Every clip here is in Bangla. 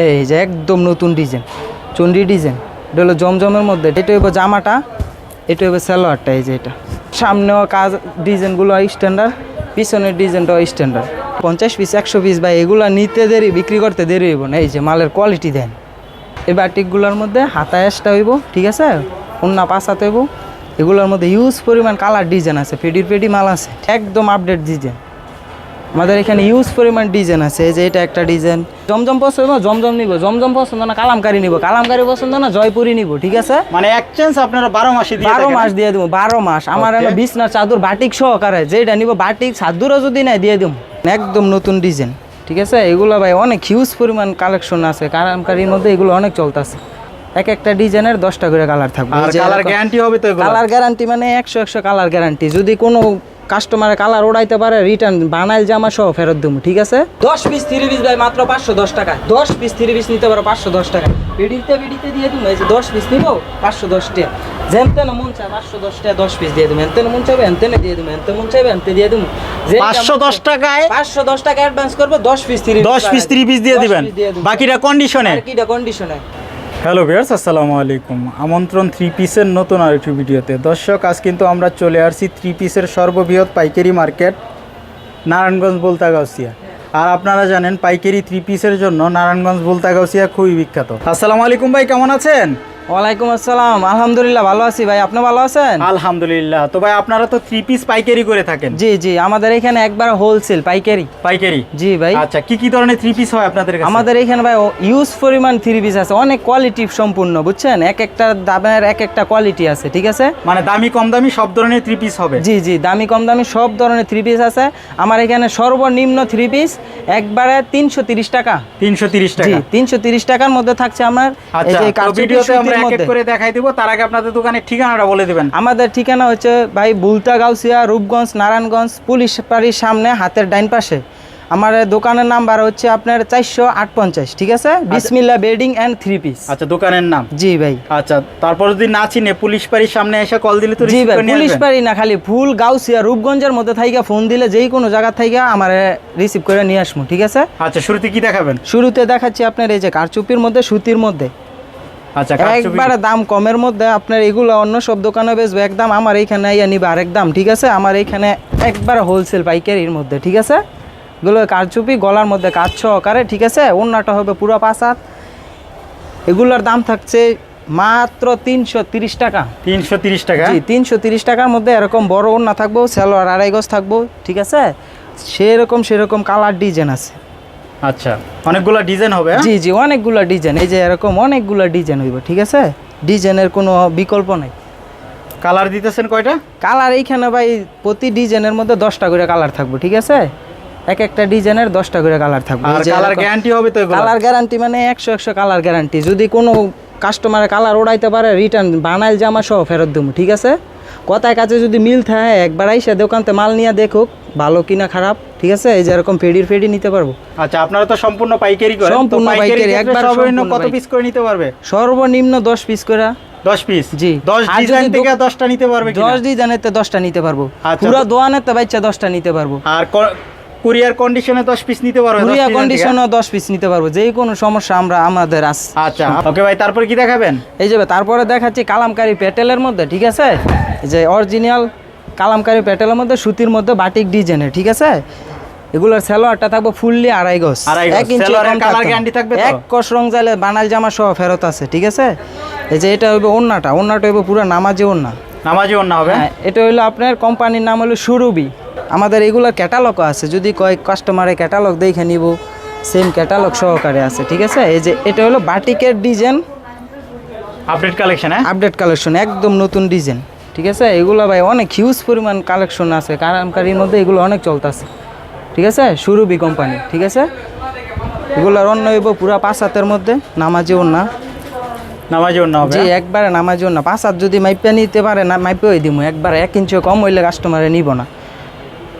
এই যে একদম নতুন ডিজাইন চন্ডি ডিজাইন। এটা হলো জমজমের মধ্যে। এটা হইব জামাটা, এটা হইব সালোয়ারটা, এই যে এটা। সামনেও কাজ, ডিজাইনগুলো স্ট্যান্ডার্ড পিছনের ডিজাইনটাও স্ট্যান্ডার্ড পঞ্চাশ পিস, একশো পিস বা এগুলো নিতে দেরি, বিক্রি করতে দেরি হইব না। এই যে মালের কোয়ালিটি দেন। এই বাটিকগুলোর মধ্যে হাতা অ্যাশটা হইব, ঠিক আছে? অন্য পাশাতে হইব। এগুলোর মধ্যে ইউজ পরিমাণ কালার ডিজাইন আছে ফেডির ফেডি মাল আছে। একদম আপডেট ডিজাইন আমাদের এখানে ইউজ পরিমাণ ডিজাইন আছে যে এটা একটা ডিজাইন জমজম পছন্দ না জমজম নিব জমজম পছন্দ না কালামকারি নিব। কালামকারি পছন্দ না জয়পুরি নিব ঠিক আছে? মানে এক্সচেঞ্জ আপনারা বারো মাসে বারো মাস দিয়ে দেবো বারো মাস। আমার বিছনার চাদর বাটিক সহকারে যেটা নিব বাটিক চাদরও যদি নাই দিয়ে দেবো। একদম নতুন ডিজাইন ঠিক আছে? এগুলো ভাই অনেক হিউজ পরিমাণ কালেকশন আছে কালামকারির মধ্যে এগুলো অনেক চলতেছে। এক একটা ডিজাইনের দশটা করে কালার থাকবে। কালার গ্যারান্টি হবে তো কালার গ্যারান্টি মানে একশো একশো কালার গ্যারান্টি যদি কোনো কাস্টমারে কালার ওড়াইতে পারে রিটার্ন বানাইল জামা সহ ফেরত দেবো ঠিক আছে? দশ পিস থ্রি পিস ভাই মাত্র পাঁচশো দশ টাকা দশ পিস থ্রি পিস নিতে পারো পাঁচশো দশ টাকা পিডিতে পিডিতে দিয়ে দেবো এই যে দশ পিস নিবো পাঁচশো দশ টাকা যেমতেন মন চায় পাঁচশো দশ টাকা দশ পিস দিয়ে দেবো এনতেন মন চাইবে এনতেনে দিয়ে দেবো এনতে মন চাইবে এনতে দিয়ে দেবো পাঁচশো দশ টাকায় পাঁচশো দশ টাকা অ্যাডভান্স করব দশ পিস থ্রি দশ পিস থ্রি পিস দিয়ে দিবেন। বাকিটা কন্ডিশনে কিটা কন্ডিশনে হ্যালো বিয়ার্স আসসালামু আলাইকুম। আমন্ত্রণ থ্রি পিসের নতুন আরেকটি ভিডিওতে। দর্শক, আজ কিন্তু আমরা চলে আসছি থ্রি পিসের সর্ববৃহৎ পাইকারি মার্কেট, নারায়ণগঞ্জ, বোলতাগাউসিয়া। আর আপনারা জানেন, পাইকারি থ্রি পিসের জন্য নারায়ণগঞ্জ, বোলতাগাউসিয়া খুবই বিখ্যাত। আসসালামু আলাইকুম ভাই, কেমন আছেন? ওয়ালাইকুম আসসালাম। আলহামদুলিল্লাহ ভালো আছি ভাই। আপনি ভালো আছেন? আলহামদুলিল্লাহ। তো ভাই আপনারা তো থ্রি পিস পাইকারি করে থাকেন। জি জি আমাদের এখানে একবার হোলসেল পাইকারি। পাইকারি? জি ভাই। আচ্ছা কি কি ধরনের থ্রি পিস হয় আপনাদের কাছে? আমাদের এখানে ভাই ইউজ পরিমাণ থ্রি পিস আছে। অনেক কোয়ালিটি সম্পূর্ণ বুঝছেন? এক একটা দামের এক একটা কোয়ালিটি আছে ঠিক আছে? মানে দামি কম দামি সব ধরনের থ্রি পিস হবে? জি জি দামি কম দামি সব ধরনের থ্রি পিস আছে। আমার এখানে সর্বনিম্ন থ্রি পিস একবারে তিনশো তিরিশ টাকা। তিনশো তিরিশ টাকা। তিনশো তিরিশ টাকার মধ্যে থাকছে আমার। এই আচ্ছা যে ভিডিওতে আমরা এক এক করে দেখাই দিব তার আগে আপনাদের দোকানের ঠিকানাটা বলে দিবেন। আমাদের ঠিকানা হচ্ছে ভাই বুলতা গাউসিয়া রূপগঞ্জ নারায়ণগঞ্জ পুলিশ বাড়ির সামনে হাতের ডাইন পাশে। আমার দোকানের নাম্বার হচ্ছে আপনার চারশো আট পঞ্চাশ ঠিক আছে? বিসমিল্লা বেডিং অ্যান্ড থ্রি পিস। আচ্ছা দোকানের নাম? জি ভাই। আচ্ছা তারপর যদি না চিনে পুলিশ বাড়ির সামনে এসে কল দিলে তো জি ভাই পুলিশ? বাড়ি না খালি ফুল গাউসিয়া রূপগঞ্জের মধ্যে থাইকা ফোন দিলে যেই কোনো জায়গা থাইকা আমার রিসিভ করে নিয়ে আসব ঠিক আছে? আচ্ছা শুরুতে কি দেখাবেন? শুরুতে দেখাচ্ছি আপনার এই যে কারচুপির মধ্যে সুতির মধ্যে। আচ্ছা। একবারে দাম কমের মধ্যে আপনার এগুলো অন্য সব দোকানে বেচবে একদম আমার এইখানে ইয়া নিবে আরেক দাম ঠিক আছে? আমার এইখানে একবারে হোলসেল পাইকারির মধ্যে ঠিক আছে? এগুলো কারচুপি গলার মধ্যে কাজ সহকারে ঠিক আছে? অন্যটা হবে পুরো পাঁচ হাত। এগুলোর দাম থাকছে মাত্র তিনশো তিরিশ টাকা। তিনশো তিরিশ টাকা? জি তিনশো তিরিশ টাকার মধ্যে এরকম বড় ওড়না থাকব স্যালোয়ার আড়াই গজ থাকব ঠিক আছে? সেরকম সেরকম কালার ডিজাইন আছে। আচ্ছা অনেকগুলো ডিজাইন হবে হ্যাঁ? জি জি অনেকগুলো ডিজাইন। এই যে এরকম অনেকগুলো ডিজাইন হইব ঠিক আছে? ডিজাইনের কোনো বিকল্প নাই। কালার দিতেছেন কয়টা? কালার এইখানে ভাই প্রতি ডিজাইনের মধ্যে দশটা করে কালার থাকব ঠিক আছে? এক একটা ডিজাইনের দশটা করে কালার থাকবে। আর কালার গ্যারান্টি হবে তো এগুলো কালার গ্যারান্টি মানে একশো একশো কালার গ্যারান্টি যদি কোনো কাস্টমারে কালার ওড়াইতে পারে রিটার্ন বানাইল জামা সহ ফেরত দেবো ঠিক আছে? কথায় কাছে যদি মিল থাকে একবার আইসা দোকানতে মাল নিয়ে দেখুক ভালো কিনা খারাপ ঠিক আছে? এই যে এরকম ফেডির ফেডি নিতে পারব। আচ্ছা আপনারা তো সম্পূর্ণ পাইকারি করেন সম্পূর্ণ পাইকারি একবার সর্বনিম্ন কত পিস করে নিতে পারবে? সর্বনিম্ন দশ পিস করে। দশ পিস জি। দশ আর যদি ডিজাইন থেকে দশটা নিতে পারবে কিনা? দশ ডিজাইনের তো দশটা নিতে পারব। আচ্ছা, পুরো তো- দোয়ানের তো বাচ্চা দশটা নিতে পারব। আর কুরিয়ার কন্ডিশনে দশ পিস নিতে পারবে দশ কুরিয়া design থেকে? কন্ডিশনও দশ পিস নিতে পারব। যে কোনো সমস্যা আমরা আমাদের আস আচ্ছা ওকে ভাই তারপর কি দেখাবেন? এই যে তারপরে দেখাচ্ছি কালামকারী পেটেলের মধ্যে ঠিক আছে? যে অরিজিনাল কালামকারি প্যাটেলের মধ্যে সুতির মধ্যে বাটিক ডিজাইনের ঠিক আছে? এগুলোর সেলোয়ারটা থাকবে ফুললি আড়াই গজ। এক ইঞ্চি থাকবে? এক কষ রং চাইলে বানাল জামা সহ ফেরত আছে ঠিক আছে? এই যে এটা হইবে ওন্নাটা। ওন্নাটা হইবে পুরো নামাজি ওন্না। নামাজি অন্য হবে? হ্যাঁ এটা হইল আপনার কোম্পানির নাম হলো সুরুবি আমাদের এগুলো ক্যাটালগও আছে। যদি কয়েক কাস্টমারে ক্যাটালগ দেখে নিব সেম ক্যাটালগ সহকারে আছে ঠিক আছে? এই যে এটা হলো বাটিকের ডিজাইন। আপডেট কালেকশন হ্যাঁ? আপডেট কালেকশন একদম নতুন ডিজাইন। ঠিক আছে? এগুলো ভাই অনেক হিউজ পরিমাণ কালেকশন আছে। কারামকারির মধ্যে এগুলো অনেক চলতেছে। ঠিক আছে? সুরুবি কোম্পানি ঠিক আছে? এগুলোর অন্য হইব পুরা পাঁচ হাতের মধ্যে নামাজি না। নামাজি হবে জি একবারে নামাজি না। পাঁচ হাত যদি মাইপে নিতে পারে না মাইপেও দিব একবার এক ইঞ্চিও কম হইলে কাস্টমারে নিব না।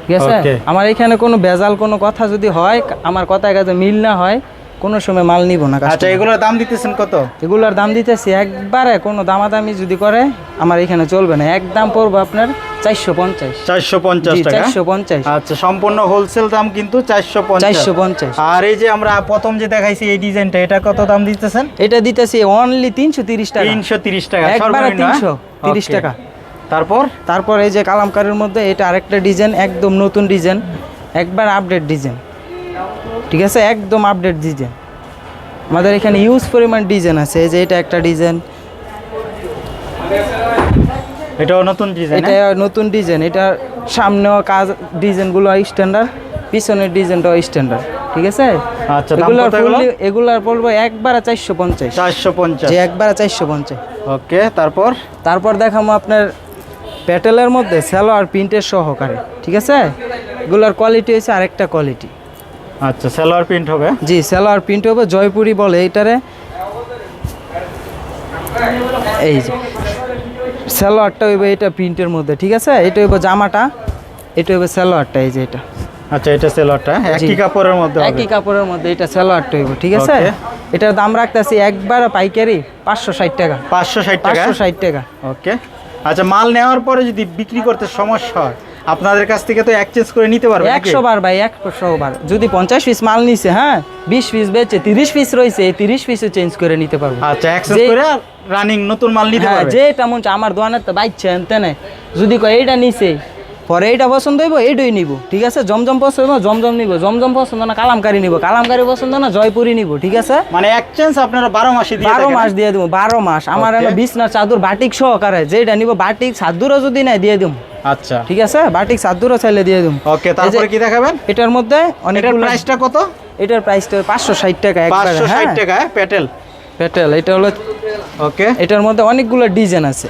ঠিক আছে? আমার এখানে কোনো ভেজাল কোনো কথা যদি হয় আমার কথায় কাছে মিল না হয় কোনো সময় মাল নিব না আচ্ছা। এগুলোর দাম দিতেছেন কত? এগুলোর দাম দিতেছি একবারে কোনো দামাদামি যদি করে আমার এখানে চলবে না। এক দাম পড়ব আপনার চারশো পঞ্চাশ। চারশো পঞ্চাশ চারশো পঞ্চাশ। আচ্ছা সম্পূর্ণ হোলসেল দাম কিন্তু চারশো চারশো পঞ্চাশ। আর এই যে আমরা প্রথম যে দেখাইছি এই ডিজাইনটা এটা কত দাম দিতেছেন? এটা দিতেছি অনলি তিনশো তিরিশ টাকা। তিনশো তিরিশ টাকা একবারে হ্যাঁ? 330 Okay. টাকা। তারপর? তারপর এই যে কালামকারের মধ্যে এটা আরেকটা ডিজাইন একদম নতুন ডিজাইন একবার আপডেট ডিজাইন ঠিক আছে? একদম আপডেট ডিজাইন আমাদের এখানে ইউজ পরিমাণ ডিজাইন আছে। এই যে এটা একটা ডিজাইন এটাও নতুন ডিজাইন এটা নতুন ডিজাইন এটা সামনেও কাজ ডিজাইনগুলো স্ট্যান্ডার্ড পিছনের ডিজাইনটাও স্ট্যান্ডার্ড ঠিক আছে? আচ্ছা এগুলার ফুললি এগুলার পড়ব একবারে চারশো পঞ্চাশ। চারশো পঞ্চাশ। যে একবারে চারশো পঞ্চাশ। ওকে তারপর? তারপর দেখাবো আপনার প্যাটেলের মধ্যে সালোয়ার প্রিন্টের সহকারে। ঠিক আছে? এগুলোর কোয়ালিটি হচ্ছে আরেকটা কোয়ালিটি আচ্ছা সালোয়ার প্রিন্ট হবে? জি সালোয়ার প্রিন্ট হবে জয়পুরি বলে এইটারে। এই যে সালোয়ারটা হইবে এটা প্রিন্টের মধ্যে ঠিক আছে? এটা হইবে জামাটা এটা হইবে সালোয়ারটা এই যে এটা। আচ্ছা এটা সালোয়ারটা একই কাপড়ের মধ্যে একই কাপড়ের মধ্যে এটা সালোয়ারটা হইব ঠিক আছে. এটার দাম রাখতেছি একবার পাইকারি পাঁচশো ষাট টাকা। পাঁচশো ষাট টাকা? ষাট টাকা। ওকে আচ্ছা মাল নেওয়ার পরে যদি বিক্রি করতে সমস্যা হয় আপনাদের কাছ থেকে তো এক্সচেঞ্জ করে নিতে পারবে একশো বার ভাই একশো বার। যদি পঞ্চাশ পিস মাল নিছে হ্যাঁ বিশ পিস বেচে তিরিশ পিস রয়েছে এই তিরিশ পিসও চেঞ্জ করে নিতে পারব। আচ্ছা এক্সচেঞ্জ করে রানিং নতুন মাল নিতে হ্যাঁ পারবে। যে তেমন মন আমার দোয়ানের তো বাইচ্ছে তেনে যদি কয় এইটা নিছে পরে এইটা পছন্দ হইব এইটাই নিব। ঠিক আছে? জমজম পছন্দ হইব জমজম নিব। জমজম পছন্দ না কালামকারি নিব। কালামকারি পছন্দ না জয়পুরি নিব ঠিক আছে? মানে এক্সচেঞ্জ আপনারা বারো মাসে দিয়ে বারো? মাস দিয়ে দেবো বারো মাস। আমার বিছনার চাদর বাটিক সহকারে যেটা নিব বাটিক চাদুরও যদি নাই দিয়ে দিম। আচ্ছা। ঠিক আছে? বাটিক চাদুরও চাইলে দিয়ে দিম। ওকে তারপরে কি দেখাবেন? এটার মধ্যে অনেক প্রাইসটা কত? এটার প্রাইসটা পাঁচশো ষাট টাকা একবারে পাঁচশো ষাট হ্যাঁ টাকা প্যাটেল পেটেল। এটা হলো ওকে এটার মধ্যে অনেকগুলো ডিজাইন আছে।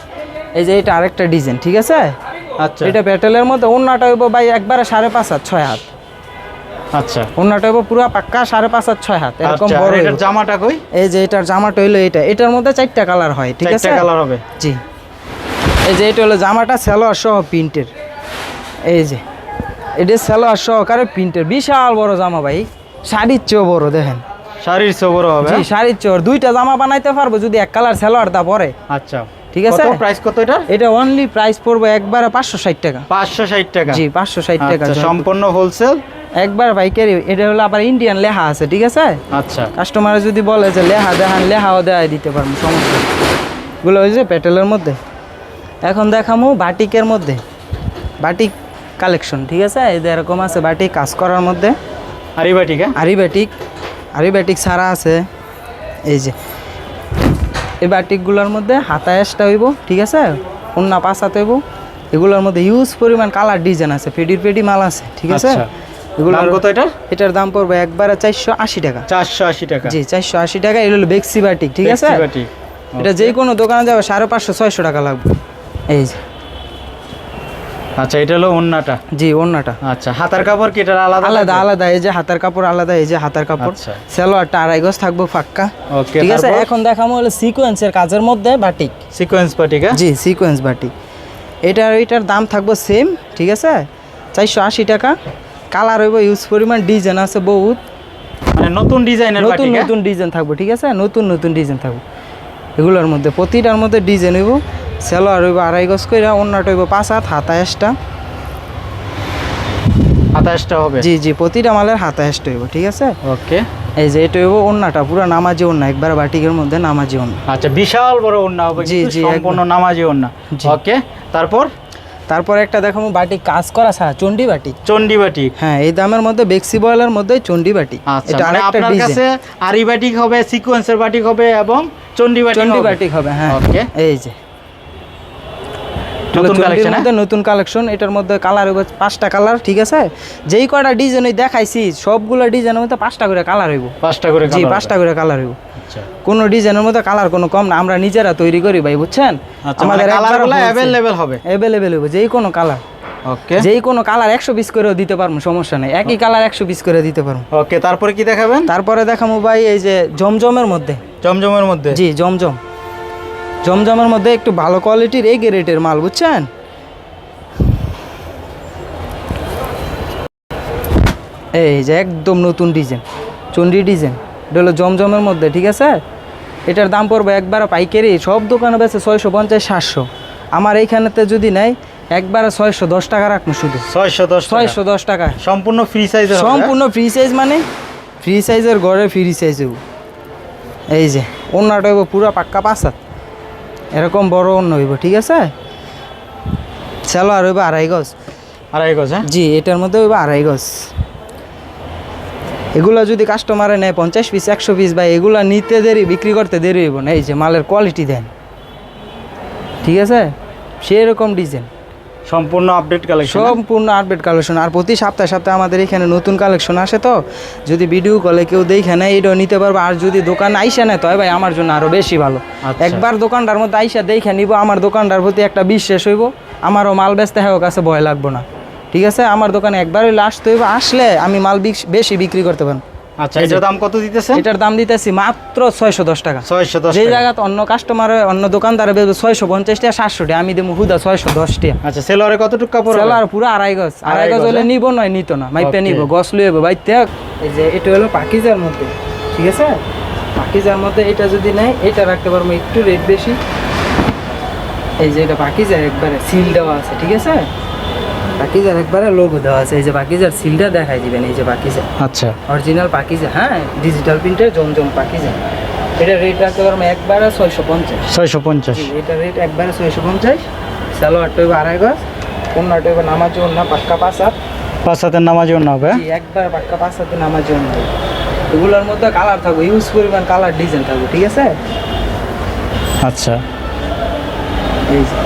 এই যে এটা আরেকটা ডিজাইন ঠিক আছে? আচ্ছা। এটা পেটেলের মধ্যে অন্যটা হইব ভাই একবারে সাড়ে পাঁচ হাত ছয় হাত। আচ্ছা। অন্যটা হইব পুরো পাক্কা সাড়ে পাঁচ হাত ছয় হাত। এরকম আচ্ছা বড় এটার জামাটা কই? এই যে এটার জামাটা হইল এটা এটার মধ্যে চারটা কালার হয় ঠিক আছে? চারটা কালার হবে। জি। এই যে এটা হলো জামাটা সালোয়ার সহ প্রিন্টের। এই যে এটা সালোয়ার সহকারে প্রিন্টের? বিশাল বড় জামা ভাই। শাড়ির চেয়েও বড় দেখেন। শাড়ির সবর হবে জি শাড়ির চেয়েও। দুইটা জামা বানাইতে পারব যদি এক কালার সালোয়ার দা পরে। আচ্ছা। ঠিক আছে? প্রাইস কত এটা এটা অনলি প্রাইস পড়বে একবারে পাঁচশো ষাট টাকা। পাঁচশো ষাট টাকা। জি পাঁচশো ষাট টাকা আচ্ছা সম্পূর্ণ হোলসেল একবার পাইকারি এটা হলো আবার ইন্ডিয়ান লেহা আছে ঠিক আছে? আচ্ছা। কাস্টমার যদি বলে যে লেহা দেখান লেহাও দেখাই দিতে পারব সমস্যা। এগুলো ওই যে পেটেলের মধ্যে। এখন দেখামো বাটিকের মধ্যে। বাটিক কালেকশন ঠিক আছে? এই যে এরকম আছে বাটিক কাজ করার মধ্যে। আরিবা ঠিক হ্যাঁ? আরি বাটিক আরি বাটিক সারা আছে। এই যে এই বাটিকগুলোর মধ্যে হাতায়াসটা হইব ঠিক আছে? অন্য পাঁচ হাত হইব। এগুলোর মধ্যে ইউজ পরিমাণ কালার ডিজাইন আছে পেডির পেডি মাল আছে ঠিক আছে? আচ্ছা। এগুলো কত এটা এটার দাম পড়বে একবারে চারশো আশি টাকা। চারশো আশি টাকা। জি চারশো আশি টাকা এগুলো হলো বেক্সি বাটিক ঠিক আছে? এটা যে কোনো দোকানে যাবে সাড়ে পাঁচশো ছয়শো টাকা লাগবে। এই যে। আচ্ছা এটা হলো ওন্নাটা? জি অন্যটা আচ্ছা হাতার কাপড় কি এটার আলাদা আলাদা আলাদা এই যে হাতার কাপড় আলাদা এই যে হাতার কাপড়। আচ্ছা। সালোয়ারটা আড়াই গজ থাকব ফাক্কা ওকে ঠিক আছে এখন দেখাবো হলো সিকোয়েন্সের কাজের মধ্যে বাটিক সিকোয়েন্স হ্যাঁ? জি সিকোয়েন্স বাটিক এটার এটার দাম থাকব সেম ঠিক আছে? চারশো আশি টাকা। কালার হইব ইউজ পরিমাণ ডিজাইন আছে বহুত। মানে নতুন ডিজাইনের নতুন হ্যাঁ? নতুন ডিজাইন থাকব ঠিক আছে? নতুন নতুন ডিজাইন থাকব। এগুলোর মধ্যে প্রতিটার মধ্যে ডিজাইন হইব। সেলোয়ার হইব আড়াই গজ করে অন্যটা হইব পাঁচ হাত হাতায়াসটা সাতাশটা হবে? জি জি প্রতিটা মালের হাতায়াসটা হইব ঠিক আছে? ওকে। এই যে এটা হইব অন্যটা পুরো নামাজি অন্য একবার বাটিকের মধ্যে নামাজি অন্য আচ্ছা বিশাল বড় ওন্না হবে জি, জি, সম্পূর্ণ নামাজি ওন্না। ওকে তারপর? তারপর একটা দেখাবো বাটিক কাজ করা ছাড়া চন্ডি বাটিক চন্ডি বাটিক হ্যাঁ এই দামের মধ্যে বেক্সি বয়েলের মধ্যে চন্ডি বাটিক আচ্ছা এটা মানে আরেকটা আপনার কাছে আরি বাটিক হবে সিকোয়েন্সের বাটিক হবে এবং চন্ডি বাটিক চন্ডি। বাটিক হবে হ্যাঁ। ওকে। এই যে। নতুন কালেকশন নতুন কালেকশন এটার মধ্যে কালার হইব পাঁচটা কালার ঠিক আছে? যেই কয়টা ডিজাইন দেখাইছি সবগুলো ডিজাইনের মধ্যে পাঁচটা করে কালার হইব। পাঁচটা করে জি পাঁচটা করে কালার হইব। হবে। আচ্ছা। কোনো ডিজাইনের মধ্যে কালার কোনো কম না আমরা নিজেরা তৈরি করি ভাই বুঝছেন? আচ্ছা মানে কালারগুলো অ্যাভেলেবল হবে। অ্যাভেলেবেল যেই কোনো কালার ওকে যেই কোনো কালার একশো পিস করেও দিতে পারব সমস্যা নেই। একই কালার একশো পিস করে দিতে পারব। ওকে তারপরে কি দেখাবেন? তারপরে দেখাবো ভাই এই যে জমজমের মধ্যে। জমজমের মধ্যে? জি জমজম। জমজমের মধ্যে একটু ভালো কোয়ালিটির এই রেটের মাল বুঝছেন? এই যে একদম নতুন ডিজাইন চন্ডি ডিজাইন। এটা হলো জমজমের মধ্যে ঠিক আছে? এটার দাম পড়বে একবারে পাইকারি সব দোকানে বেছে ছয়শো পঞ্চাশ সাতশো। আমার এইখানেতে যদি নেয় একবারে ছয়শো দশ টাকা রাখব শুধু। ছয়শো দশ ছয়শো দশ টাকা। সম্পূর্ণ ফ্রি সাইজের সম্পূর্ণ ফ্রি সাইজ মানে? ফ্রি সাইজের ঘরে ফ্রি সাইজ এই যে অন্যটা হইব পুরো পাক্কা পাসাত এরকম বড় অন্য হইব ঠিক আছে? চলো আর হইব আড়াই গজ। আড়াই গজ হ্যাঁ? জি এটার মধ্যে হইব আড়াই গজ। এগুলা যদি কাস্টমারে নেয় পঞ্চাশ পিস একশো পিস বা এগুলা নিতে দেরি বিক্রি করতে দেরি হইব না। এই যে মালের কোয়ালিটি দেন। ঠিক আছে? সেরকম ডিজাইন সম্পূর্ণ আপডেট কালেকশন সম্পূর্ণ আপডেট কালেকশন আর প্রতি সপ্তাহে সপ্তাহে আমাদের এখানে নতুন কালেকশন আসে তো। যদি ভিডিও কলে কেউ দেখে নেয় এটাও নিতে পারবে। আর যদি দোকান আইসা নেয় তবে ভাই আমার জন্য আরও বেশি ভালো। আচ্ছা। একবার দোকানটার মধ্যে আইসা দেখে নিব আমার দোকানটার প্রতি একটা বিশ্বাস হইব। আমারও মাল বেচতে হয় কাছে ভয় লাগবো না। ঠিক আছে? আমার দোকানে একবার হইলে আসতে হইব আসলে আমি মাল বেশি বিক্রি করতে পারব। আচ্ছা এটার দাম কত দিতেছেন এটার দাম দিতেছি মাত্র ছয়শো দশ টাকা। ছয়শো দশ যে জায়গাতে অন্য কাস্টমারে অন্য দোকানদারে বেচবে ছয়শো পঞ্চাশ টাকা সাতশো টাকা। আমি দেবো হুদা ছয়শো দশ টাকা। আচ্ছা সেলোয়ারে কতটুকু কাপড়? সেলার পুরো আড়াই গজ। আড়াই গজ হলে হ্যাঁ? নিব নয় নিত না। মাইপে নিব গছ লইব বাইতে এই যে এটা হলো পাকিজার মধ্যে ঠিক আছে? পাকিজার মধ্যে এটা যদি নেয় এটা রাখতে পারব একটু রেট বেশি। এই যে এটা পাকিজা একবারে সিল দেওয়া আছে ঠিক আছে? পাকিজার একবারে লোগো দেওয়া আছে। এই যে পাকিজার সিলটা দেখাই দিবেন এই যে পাকিজা আচ্ছা। অরিজিনাল পাকিজা হ্যাঁ ডিজিটাল প্রিন্টের জমজম পাকিজা এটা রেট রাখতে পারব একবারে ছয়শো পঞ্চাশ। ছয়শো পঞ্চাশ। এটা রেট একবারে ছয়শো পঞ্চাশ। সালোয়ারটা হইব আড়াই গজ অন্যটা হইব নামাজ অন্য পাক্কা পাঁচ হাত পাঁচ হাতের নামাজ অন্য হবে হ্যাঁ? একবার পাক্কা পাঁচ হাতে নামাজ অন্য এগুলোর মধ্যে কালার থাকবে ইউজ পরিমাণ কালার ডিজাইন থাকবে ঠিক আছে? আচ্ছা। এই যে।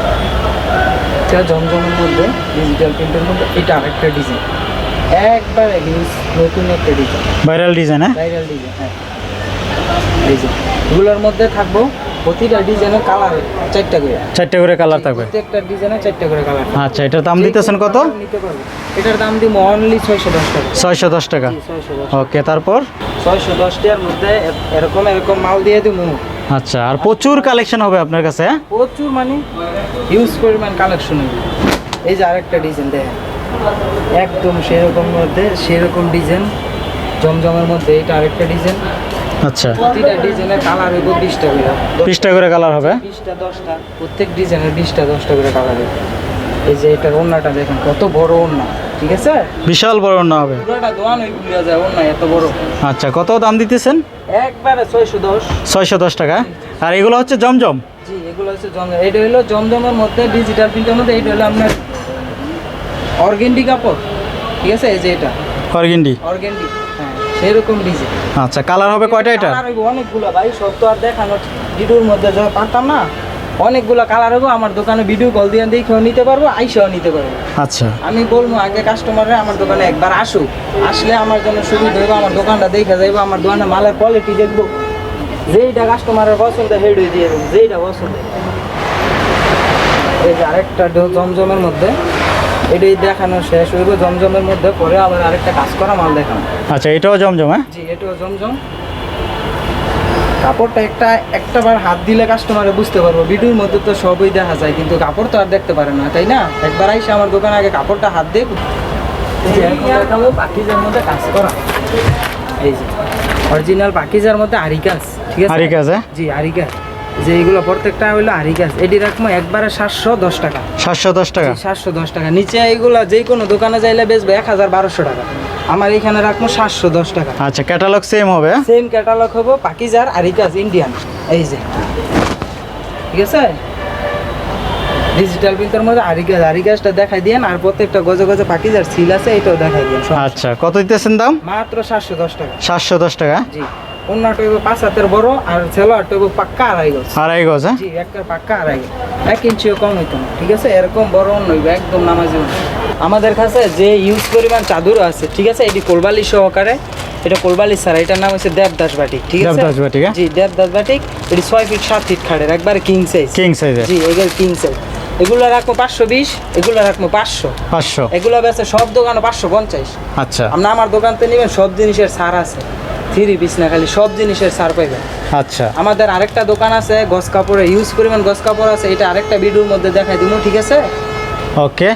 এটা জমজমের মধ্যে ডিজিটাল প্রিন্টের মধ্যে এটা আরেকটা ডিজাইন একবার নতুন একটা ডিজাইন ভাইরাল ডিজাইন হ্যাঁ? ভাইরাল ডিজাইন হ্যাঁ। ডিজাইন এগুলোর মধ্যে থাকব প্রতিটা ডিজাইনের কালার চারটা করে। চারটে করে কালার থাকবে। প্রত্যেকটা ডিজাইনের চারটা করে কালার আচ্ছা এটার দাম দিতেছেন কত? নিতে পারব। এটার দাম দিব অনলি ছয়শো দশ টাকা। ছয়শো দশ টাকা। ছয়শো দশ ওকে তারপর? ছয়শো দশ টাকার মধ্যে এরকম এরকম মাল দিয়ে দিব। আচ্ছা আর প্রচুর কালেকশন হবে আপনার কাছে হ্যাঁ? প্রচুর মানে হিউজ পরিমাণ কালেকশন এই যে আরেকটা ডিজাইন দেখেন। একদম সেরকম মধ্যে সেরকম ডিজাইন জমজমের মধ্যে এটা আরেকটা ডিজাইন আচ্ছা। প্রতিটা ডিজাইনের কালার হইব বিশটা করে। বিশটা করে কালার হবে? বিশটা দশটা। প্রত্যেক ডিজাইনের বিশটা দশটা করে কালার হইব। এই যে এটার ওড়নাটা দেখেন কত বড় ওড়না। ঠিক আছে? বিশাল বড় না হবে। পুরোটা দোয়ান হয়ে ঘুরে যায় ওড়না এত বড়। আচ্ছা কত দাম দিতেছেন? একবারে ছয়শো দশ। ছয়শো দশ টাকা। আর এগুলো হচ্ছে জমজম? জি এগুলো হচ্ছে জমজম। এটা হলো জমজমের মধ্যে ডিজিটাল প্রিন্টের মধ্যে এটা হলো আপনার অর্গেন্ডি কাপড়। ঠিক আছে এই যে এটা। অর্গিন্ডি? অর্গেন্ডি হ্যাঁ সেরকম ডিজাইন আচ্ছা কালার হবে কয়টা এটা অনেকগুলো ভাই সব তো আর দেখানো ভিডিওর মধ্যে যা পারতাম না। অনেকগুলো কালার হইব আমার দোকানে ভিডিও কল দিয়ে দেখেও নিতে পারব আইসাও নিতে পারব। আচ্ছা। আমি বলব আগে কাস্টমাররা আমার দোকানে একবার আসুক আসলে আমার জন্য সুবিধা হইব আমার দোকানটা দেখে যাইবো আমার দোকানে মালের কোয়ালিটি দেখব। যেইটা কাস্টমারের পছন্দ হেড হয়ে দিয়ে দেবো যেইটা পছন্দ। এই যে আরেকটা জমজমের মধ্যে এটাই দেখানো শেষ হইব জমজমের মধ্যে পরে আবার আরেকটা কাজ করা মাল দেখানো আচ্ছা এটাও জমজম হ্যাঁ? জি এটাও জমজম। কাপড়টা একটা একটাবার হাত দিলে কাস্টমারে বুঝতে পারব। ভিডিওর মধ্যে তো সবই দেখা যায় কিন্তু কাপড় তো আর দেখতে পারে না তাই না? একবার আইসে আমার দোকানে আগে কাপড়টা হাত দিয়ে এই যে এখন দেখাবো পাকিজার মধ্যে কাজ করা। এই যে অরিজিনাল পাকিজার মধ্যে আরিকাস ঠিক আছে? আরিকাস হ্যাঁ? জি আরি কাজ যে এগুলো প্রত্যেকটা হইল আরি কাজ এটি রাখব একবারে সাতশো দশ টাকা। সাতশো দশ টাকা? সাতশো দশ টাকা। নিচে এইগুলা যে কোনো দোকানে যাইলে বেচবে এক হাজার বারোশো টাকা। আমার এখানে রাখব সাতশো দশ টাকা। আচ্ছা ক্যাটালগ সেম হবে? সেম ক্যাটালগ হব পাকিজার আরিকাজ ইন্ডিয়ান এই যে। ঠিক আছে? ডিজিটাল প্রিন্টের মধ্যে আরিকাজ আরিকাজটা দেখাই দিয়েন আর প্রত্যেকটা গজে গজে পাকিজার সিল আছে এটাও দেখাই দিয়েন আচ্ছা কত দিতেছেন দাম? মাত্র সাতশো দশ টাকা। সাতশো দশ টাকা? জি। হইব পাঁচ হাতের বড় আর হইব পাক্কা আড়াই গজ। আড়াই গজ হ্যাঁ? জি একটা পাক্কা আড়াই গজ। এক ইঞ্চিও কম হইতো না ঠিক আছে? এরকম বড় অন্য হইব একদম নামাজি আমাদের কাছে যে ইউজ পরিমাণ চাদর আছে ঠিক আছে? এটি কোলবালি সহকারে এটা কোলবালি ছাড়া এটার নাম হচ্ছে দেবদাস বাটিক ঠিক আছে? দেবদাস বাটিক, হ্যাঁ? জি দেবদাস বাটিক এটি ছয় ফিট সাত ফিট খাড়ের একবার কিং সাইজ কিং সাইজের জি এগুলো কিং সাইজ এগুলো রাখব পাঁচশো বিশ এগুলো রাখব পাঁচশো। পাঁচশো। এগুলো বেচে সব দোকানে পাঁচশো পঞ্চাশ। আচ্ছা। আপনি আমার দোকান থেকে নেবেন সব জিনিসের সার আছে। থ্রি পিস না খালি সব জিনিসের সার পাইবেন। আচ্ছা। আমাদের আরেকটা দোকান আছে গস কাপড়ে ইউজ পরিমাণ গস কাপড় আছে এটা আরেকটা ভিডিওর মধ্যে দেখাই দিব ঠিক আছে? ওকে